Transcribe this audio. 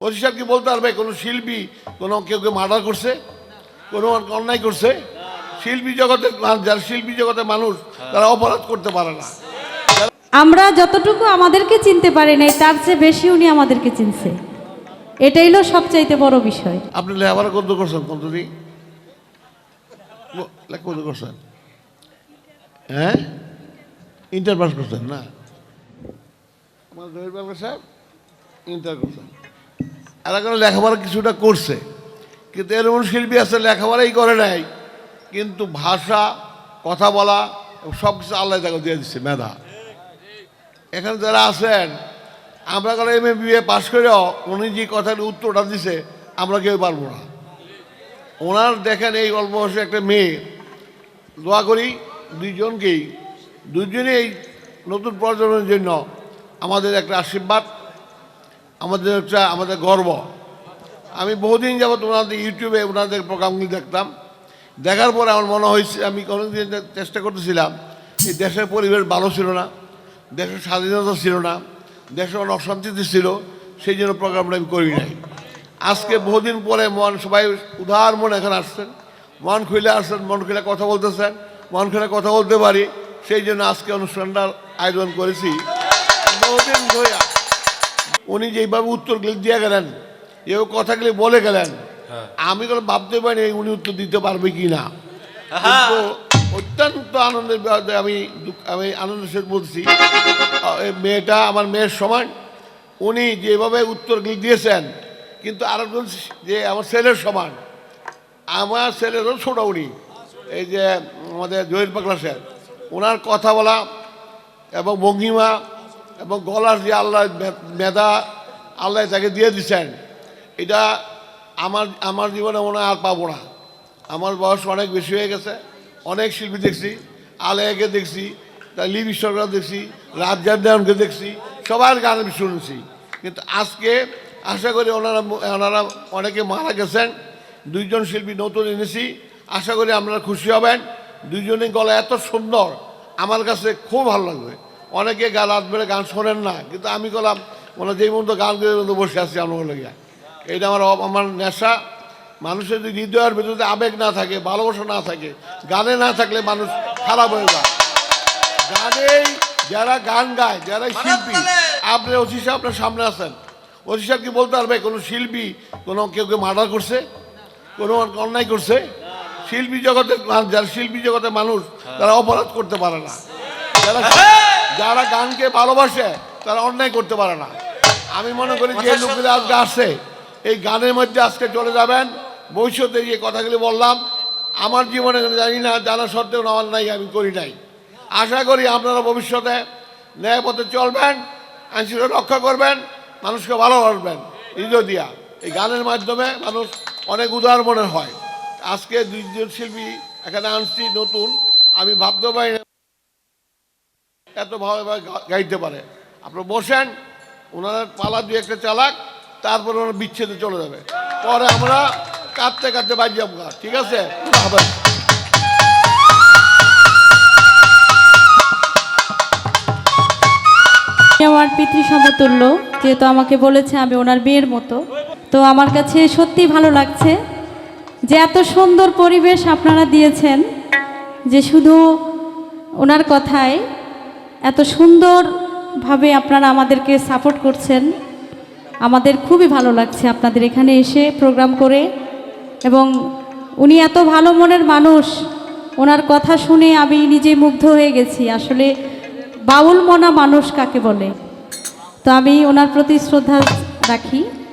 OC সাহেব কি বলতে পারবে? কোনো শিল্পী কোনো কেউ কেউ মার্ডার করছে? কোনো অন্যায় করছে? শিল্পী জগতের মা- যারা শিল্পী জগতের মানুষ তারা অপরাধ করতে পারে না। আমরা যতটুকু আমাদেরকে চিনতে পারি নাই তার চেয়ে বেশি উনি আমাদেরকে চিনছে। এটাই হলো সবচাইতে বড় বিষয়। আপনি লেখাপড়া কত করছেন কত দিন লেখা কত করছেন। হ্যাঁ? ইন্টার পাস করছেন না? আমার সাহেব ইন্টার করছেন। আর লেখাপড়া কিছুটা করছে। কিন্তু এরকম শিল্পী আছে, লেখাপড়াই করে নাই। কিন্তু ভাষা, কথা বলা সব কিছু আল্লাহ তাকে দিয়ে দিচ্ছে, মেধা। এখানে যারা আছেন, আমরা করে এম এ বিএ পাশ করেও উনি যে কথার উত্তরটা দিছে, আমরা কেউ পারব না। ওনার দেখেন এই অল্প বয়সে একটা মেয়ে। দোয়া করি দুইজনকেই দুজনেই নতুন প্রজন্মের জন্য আমাদের একটা আশীর্বাদ। আমাদের একটা আমাদের গর্ব। আমি বহুদিন যাবত ওনাদের ইউটিউবে ওনাদের প্রোগ্রামগুলি দেখতাম। দেখার পরে আমার মনে হয়েছে, আমি কোনোদিন চেষ্টা করতেছিলাম, এই দেশের পরিবেশ ভালো ছিল না, দেশের স্বাধীনতা ছিল না, দেশের অনেক অশান্তিতে ছিল, সেই জন্য প্রোগ্রামটা আমি করি নাই। আজকে বহুদিন পরে মন সবাই উদার মনে এখানে আসছেন। মন খুলে আসছেন, মন খুলে কথা বলতেছেন, মন খুলে কথা বলতে পারি। সেই জন্য আজকে অনুষ্ঠানটার আয়োজন করেছি। বহুদিন ধরে উনি যেভাবে উত্তরগুলি দিয়ে গেলেন এও কথাগুলি বলে গেলেন আমি কোনো ভাবতে পারিনি উনি উত্তর দিতে পারবে কি না অত্যন্ত আনন্দের আমি আমি আনন্দের সাথে বলছি এই মেয়েটা আমার মেয়ের সমান উনি যেভাবে উত্তরগুলি দিয়েছেন কিন্তু আরেকজন যে আমার ছেলের সমান। আমার ছেলেরও ছোট উনি এই যে আমাদের জহির পাকলা স্যার ওনার কথা বলা এবং ভঙ্গিমা এবং গলার যে আল্লাহ মেধা, আল্লাহ তাকে দিয়ে দিচ্ছেন, এটা আমার আমার জীবনে মনে আর পাবো না। আমার বয়স অনেক বেশি হয়ে গেছে, অনেক শিল্পী দেখছি, আলেয়াকে দেখছি লিপি সরকার দেখছি রাজ্জার দেওয়ানকে দেখছি, সবার গান আমি শুনেছি। কিন্তু আজকে আশা করি ওনারা ওনারা অনেকে মারা গেছেন, দুইজন শিল্পী নতুন এনেছি, আশা করি আপনারা খুশি হবেন। দুইজনের গলা এত সুন্দর, আমার কাছে খুব ভালো লাগবে। অনেকে গা রাত বেড়ে গান শোনেন না কিন্তু আমি গেলাম মানে যেই মতো গান মতো বসে আছি আমার লেগে। এটা আমার আমার নেশা। মানুষের যদি হৃদয়ের ভিতরে আবেগ না থাকে ভালোবাসা না থাকে গানে না থাকলে মানুষ খারাপ হয়ে যায়। গানেই যারা গান গায় যারা শিল্পী আপনি ওসি সাহেব আপনার সামনে আছেন। ওসি সাহেব কি বলতে পারবে কোনো শিল্পী কোনো কেউ কেউ মার্ডার করছে? কোনো অন্যায় করছে? শিল্পী জগতের মা- যারা শিল্পী জগতের মানুষ তারা অপরাধ করতে পারে না। যারা যারা গানকে ভালোবাসে তারা অন্যায় করতে পারে না। আমি মনে করি যে লোকগুলো আজকে আসছে এই গানের মধ্যে আজকে চলে যাবেন। ভবিষ্যতে যে কথাগুলি বললাম আমার জীবনে জানি না জানা সত্ত্বেও আমার নাই আমি করি নাই। আশা করি আপনারা ভবিষ্যতে ন্যায় পথে চলবেন আইনশৃঙ্খলা রক্ষা করবেন মানুষকে ভালোবাসবেন। হৃদয় দিয়া। এই গানের মাধ্যমে মানুষ অনেক উদার মনে হয়। আজকে দুইজন শিল্পী এখানে আনছি নতুন। আমি ভাবতে পারি না এত ভাবে ভাবে গা- গাইতে পারে। আপনি বসেন ওনারা পালা দিয়ে একটা চালাক তারপর ওনারা বিচ্ছেদে চলে যাবে। পরে আমরা কাঁদতে কাঁদতে বাজি যাব গা, ঠিক আছে? আমার পিতৃ সমতুল্য যেহেতু আমাকে বলেছে আমি ওনার বিয়ের মতো তো আমার কাছে সত্যি ভালো লাগছে যে এত সুন্দর পরিবেশ আপনারা দিয়েছেন যে শুধু ওনার কথায় এত সুন্দরভাবে আপনারা আমাদেরকে সাপোর্ট করছেন। আমাদের খুবই ভালো লাগছে আপনাদের এখানে এসে প্রোগ্রাম করে। এবং উনি এত ভালো মনের মানুষ, ওনার কথা শুনে আমি নিজে মুগ্ধ হয়ে গেছি। আসলে বাউল মনা মানুষ কাকে বলে? তো আমি ওনার প্রতি শ্রদ্ধা রাখি।